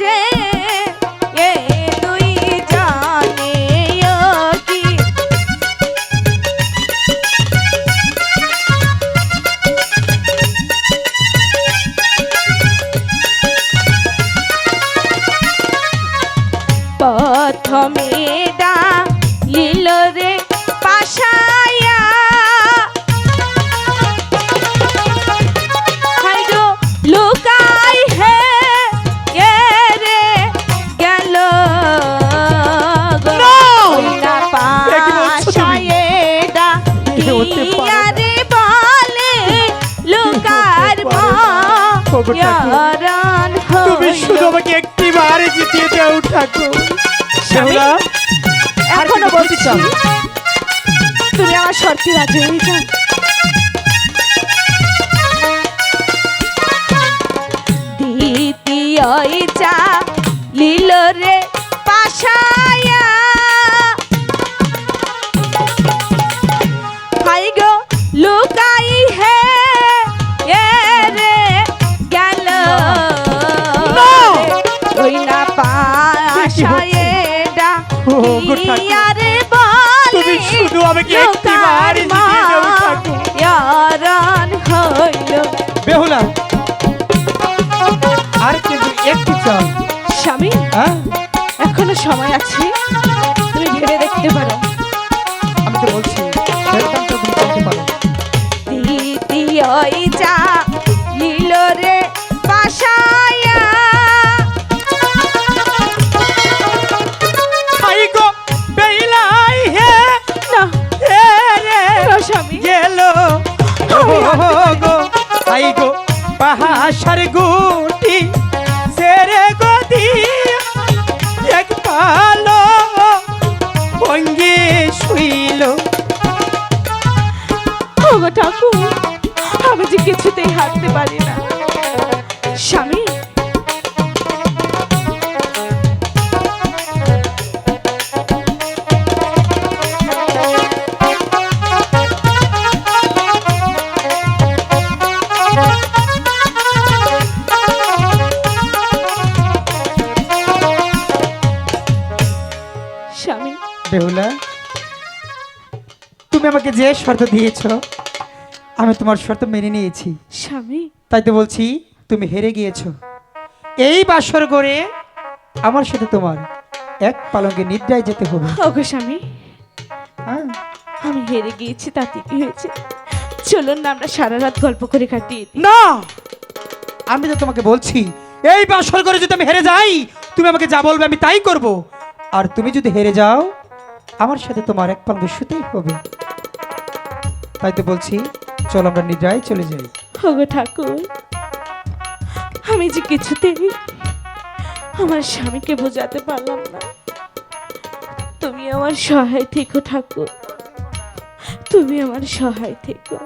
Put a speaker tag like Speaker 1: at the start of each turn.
Speaker 1: যে প্রথমে হতে
Speaker 2: পারে বলে লোকার
Speaker 1: তুমি শুধু আমাকে একটি বারে জিতিয়ে দাও ঠাকুর। আর এখনও বলতে চাও?
Speaker 2: তুমি আমার শর্তে রাজি হয়ে যাও। দ্বিতীয় চা লীল রে পাশায়া। লুকাই হে এ রে গেল। ওই না পাশায়ে ডা
Speaker 1: ও গো ঠাকুর,
Speaker 2: ইয়ারে বলে
Speaker 1: তুমি শুধু আমাকে একটি বারে জিতিয়ে দাও ঠাকুর।
Speaker 2: ইয়ারান হইল।
Speaker 1: বেহুলা আর কিন্তু একটি চাও?
Speaker 2: স্বামী
Speaker 1: হ্যাঁ?
Speaker 2: এখনও সময় আছে? তুমি ভেবে দেখতে পারো।
Speaker 1: পাহাসার গুটি সেরে গদি এক পালো ভঙ্গে শুইল।
Speaker 2: ঠাকুর, আমি যে কিছুতেই হাঁটতে পারি না।
Speaker 1: বেহুলা তুমি আমাকে যে শর্ত দিয়েছ আমি তোমার শর্ত মেনে নিয়েছি।
Speaker 2: স্বামী।
Speaker 1: তাই তো বলছি তুমি হেরে গিয়েছো। এই বাসর করে আমার সাথে তোমার এক পালঙ্কে নিদ্রায় যেতে হবে।
Speaker 2: ওগো স্বামী
Speaker 1: হ্যাঁ।
Speaker 2: আমি হেরে গিয়েছি তাতে কি হয়েছে। চলুন না আমরা সারা রাত গল্প করে কাটিয়ে দিই।
Speaker 1: না! আমি তো তোমাকে বলছি এই বাসর করে যদি আমি হেরে যাই তুমি আমাকে যা বলবে আমি তাই করব। আর তুমি যদি হেরে যাও আমার সাথে তোমার এক পাল শুতেই হবে। তাই তো বলছি, চল আমরা নিদ্রায় চলে যাই।
Speaker 2: ওগো ঠাকুর, আমি যে কিছুতেই আমার স্বামীকে বোঝাতে পারলাম না। তুমি আমার সহায় থেকো ঠাকুর, তুমি আমার সহায় থেকো।